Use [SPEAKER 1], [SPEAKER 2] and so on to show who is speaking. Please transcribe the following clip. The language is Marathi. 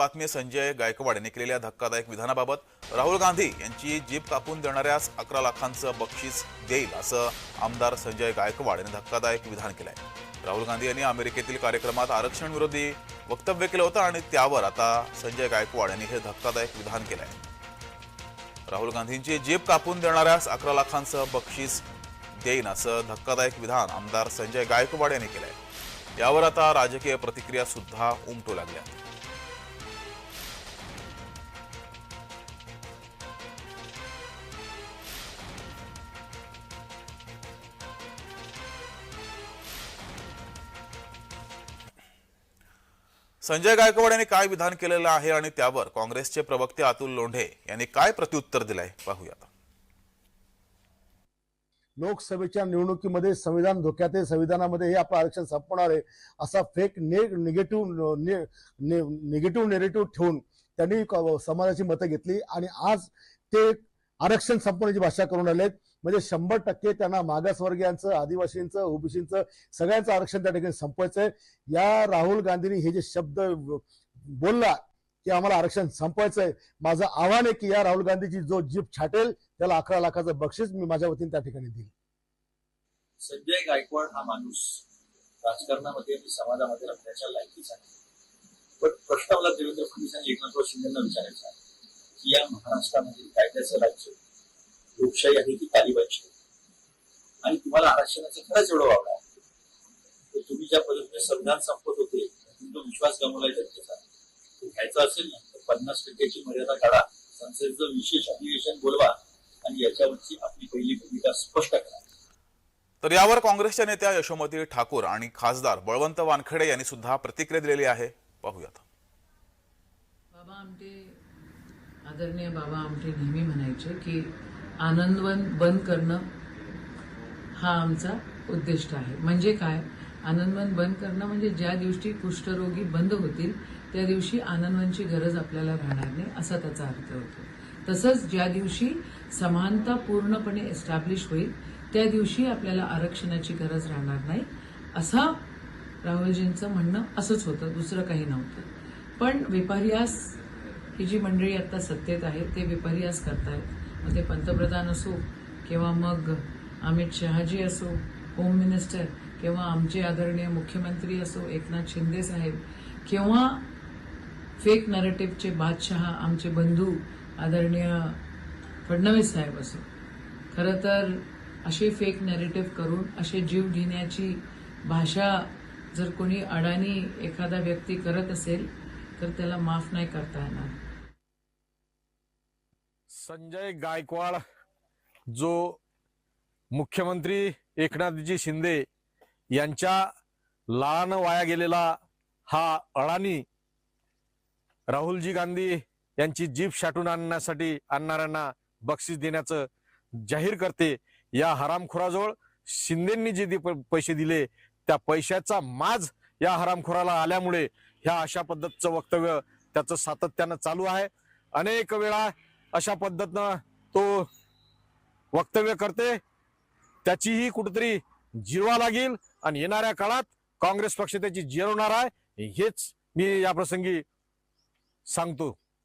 [SPEAKER 1] बातमी संजय गायकवाड यांनी केलेल्या धक्कादायक विधानाबाबत राहुल गांधी यांची जीप कापून देणाऱ्यास अकरा लाखांचं बक्षीस देईल असं आमदार संजय गायकवाड यांनी धक्कादायक विधान केलंय. राहुल गांधी यांनी अमेरिकेतील कार्यक्रमात आरक्षण विरोधी वक्तव्य केलं होतं आणि त्यावर आता संजय गायकवाड यांनी हे धक्कादायक विधान केलंय. राहुल गांधींची जीप कापून देणाऱ्यास अकरा लाखांचं बक्षीस देईन असं धक्कादायक विधान आमदार संजय गायकवाड यांनी केलंय. यावर आता राजकीय प्रतिक्रिया सुद्धा उमटू लागल्या. संजय गायकवाड यांनी काय विधान केलेलं आहे आणि त्यावर काँग्रेसचे प्रवक्ते अतुल लोंढे यांनी काय प्रत्युत्तर दिलंय? पाहूयात
[SPEAKER 2] लोकसभेच्या निवडणुकीमध्ये संविधान धोक्यात आहे संविधानामध्ये हे आपलं आरक्षण संपवणार आहे असा फेक ने निगेटिव्ह निगेटिव्ह नेरेटिव्ह ठेवून त्यांनी समाजाची मतं घेतली आणि आज ते आरक्षण संपवण्याची भाषा करून आले म्हणजे शंभर टक्के त्यांना मागासवर्गीयांचं आदिवासींचं ओबीसींचं सगळ्यांचं आरक्षण त्या ठिकाणी संपवायचं आहे या राहुल गांधींनी हे जे शब्द बोलला की आम्हाला आरक्षण संपवायचंय. माझं आव्हान आहे की या राहुल गांधीची जो जीप छाटेल त्याला अकरा लाखाचं बक्षीस मी माझ्या वतीने त्या ठिकाणी देईल
[SPEAKER 3] संजय गायकवाड हा माणूस राजकारणामध्ये आणि समाजामध्ये रमण्याच्या लायकीचा नाही पण प्रश्न मला देवेंद्र फडणवीस आणि एकनाथराव शिंदेना विचारायचा की या महाराष्ट्रामधील कायद्याचं राज्य? लोकशाही आहे की तालिबानची. आहे? आणि तुम्हाला आरक्षणाचं खरंच एवढं वावडा आहे. तर तुम्ही ज्या पद्धतीने संविधान संपत होते तो विश्वास गमावलाय जनतेचा तो घ्यायचा असेल ना तर पन्नास टक्क्याची मर्यादा काढा. संसदेचं विशेष अधिवेशन बोलवा आणि याच्यावरची आपली पहिली भूमिका स्पष्ट करा.
[SPEAKER 1] तर यावर काँग्रेसच्या नेत्या यशोमती ठाकूर आणि खासदार बळवंत वानखेडे यांनी सुद्धा प्रतिक्रिया दिलेली आहे. पाहूयात.
[SPEAKER 4] बाबा आमटे आदरणीय बाबा आमटे नेहमी म्हणायचे की आनंदवन बंद करणं हा आमचा उद्दिष्ट आहे. म्हणजे काय? आनंदवन बंद करणं म्हणजे ज्या दिवशी कुष्ठरोगी बंद होतील त्या दिवशी आनंदवनची गरज आपल्याला राहणार नाही असा त्याचा अर्थ होतो. तसंच ज्या दिवशी समानता पूर्णपणे एस्टॅब्लिश होईल त्या दिवशी आपल्याला आरक्षणाची गरज राहणार नाही असा राहुलजींचं म्हणणं असंच होतं दुसरं काही नव्हतं. पण विपर्यास ही जी मंडळी आता सत्तेत आहे ते विपर्यास करतायत. मग ते पंतप्रधान असो किंवा मग अमित शहाजी असो होम मिनिस्टर किंवा आमचे आदरणीय मुख्यमंत्री असो एकनाथ शिंदे साहेब किंवा फेक नरेटिव्हचे बादशहा आमचे बंधू आदरणीय फडणवीस साहेब असो. खरं तर असे फेक नरेटिव्ह करून असे जीव घेण्याची भाषा जर कोणी अडाणी एखादा व्यक्ती करत असेल तर त्याला माफ नाही करता येणार.
[SPEAKER 5] संजय गायकवाड जो मुख्यमंत्री एकनाथजी शिंदे यांच्या लहान वाया गेलेला हा अळानी राहुलजी गांधी यांची जीप शाटून आणण्यासाठी आणणाऱ्यांना बक्षीस देण्याचं जाहीर करते. या हरामखोराजवळ शिंदेंनी जे पैसे दिले त्या पैशाचा माज या हरामखोराला आल्यामुळे ह्या अशा पद्धतीचं वक्तव्य त्याचं सातत्यानं चालू आहे. अनेक वेळा अशा पद्धतीनं तो वक्तव्य करते. त्याचीही कुठेतरी जिरवा लागेल आणि येणाऱ्या काळात काँग्रेस पक्ष त्याची जिरवणार आहे हेच मी या प्रसंगी सांगतो.